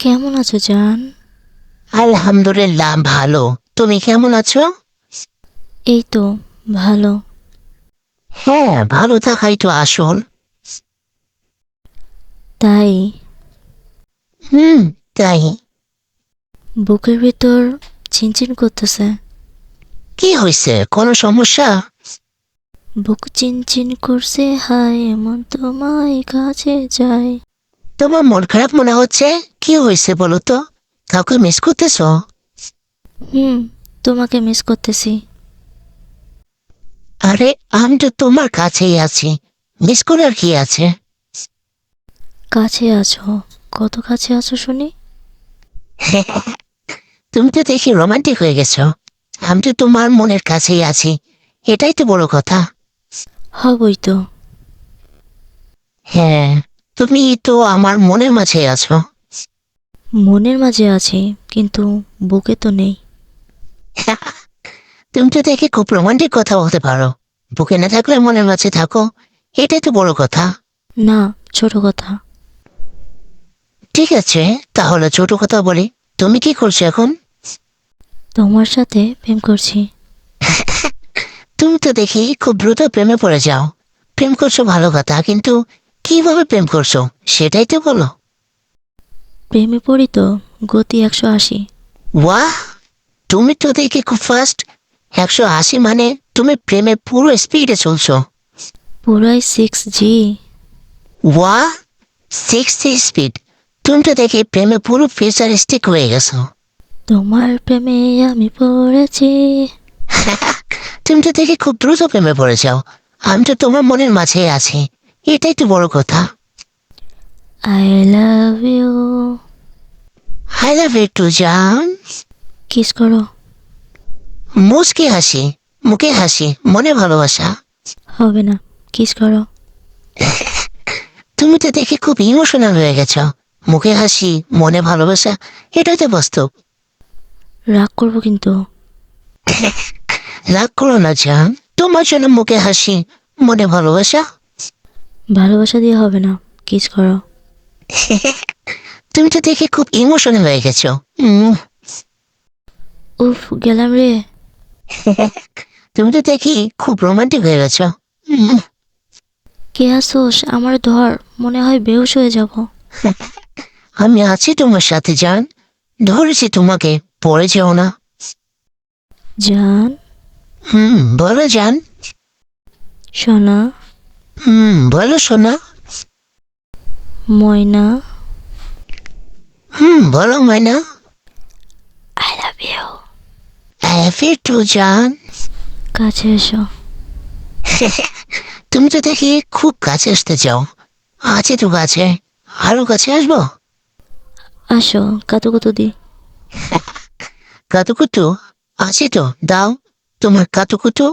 কেমন আছো জান? আলহামদুলিল্লাহ ভালো। তুমি কেমন আছো? এই তো ভালো। হ্যাঁ ভালো থাকাই তো আসল। তাই? হুম তাই। বুকের ভিতর চিনচিন করতেছে। কি হয়েছে কোনো সমস্যা? বুক চিনচিন করছে হায় এমন তোমায় কাছে যায়। তোমার মন খারাপ মনে হচ্ছে? কি হয়েছে বলো তো? কাউকে মিস করতেছ? হুম তোমাকে মিস করতেছি। আরে আমি তো তোমার কাছেই আছি। মিস করার কি আছে? কাছে আছো। কত কাছে আছো শুনি? তুমি তো দেখি রোমান্টিক হয়ে গেছো। আমি তো তোমার মনের কাছেই আছি। এটাই তো বড় কথা। হবই তো। হ্যাঁ। তুমি তো আমার মনের মাঝে আছো। মনের মাঝে আছি কিন্তু বুকে তো নেই। তুমি তো দেখে খুব রোমান্টিক কথা বলতে পারো। বুকে না থাকলে মনের মাঝে থাকো এটাই তো বড় কথা। না ছোট কথা। ঠিক আছে তাহলে ছোট কথা বলি। তুমি কি করছ এখন? তোমার সাথে প্রেম করছি। তুমি তো দেখি খুব দ্রুত প্রেমে পড়ে যাও। প্রেম করছ ভালো কথা কিন্তু কীভাবে প্রেম করছ? সেটাই তো বলো। প্রেমে পড়ি তো গতি একশো আশি। ওয়াহ! তুমি তো দেখি খুব ফাস্ট একশো আশি মানে তুমি প্রেমে পুরো স্পিডে চলছো। পুরাই সিক্স জি ওয়া সিক্সটি স্পিড তুমি তো দেখি প্রেমে পুরো ফিউচারিস্টিক হয়ে গেছো। তোমার প্রেমে আমি পড়েছি। তুমি তো দেখি খুব দ্রুত প্রেমে পড়ে যাও। আমি তো তোমার মনের মাঝে আছি। এটাই তো বড় কথা। I love you I love you too জান কিস করো। মুসকে হাসি মুখে হাসি মনে ভালোবাসা। হবে না কিস করো। তুমি তো দেখে খুব ইমোশনাল হয়ে গেছো। মুখে হাসি মনে ভালোবাসা এটাই তো বাস্তব। রাগ করব কিন্তু। রাগ করো না জান তোমার জন্য মুখে হাসি মনে ভালোবাসা ভালোবাসা দিয়ে হবে না। কিস করো। তুমি তো দেখে খুব ইমোশনাল হয়ে গেছো। উফ গেলাম রে। তুমি তো দেখি খুব রোমান্টিক হয়ে গেছো। কে আসোস আমার ধর মনে হয় বেহুশ হয়ে যাব। আমি আছি তোমার সাথে জান। ধরেছি তোমাকে পড়ে যেও না। জান? হুম বলো জান। সোনা হুম বলো সোনা। ময়না। হুম বলো ময়না। I love you happy too জান। কাছে এসো। তুমি তো দেখি খুব কাছে আসতে চাও। আছে তো কাছে। আরও কাছে আসব? আসো কাতু কত দি। কাতু কাতুকুতু? আছে তো দাও। তোমার কাতুকুতু?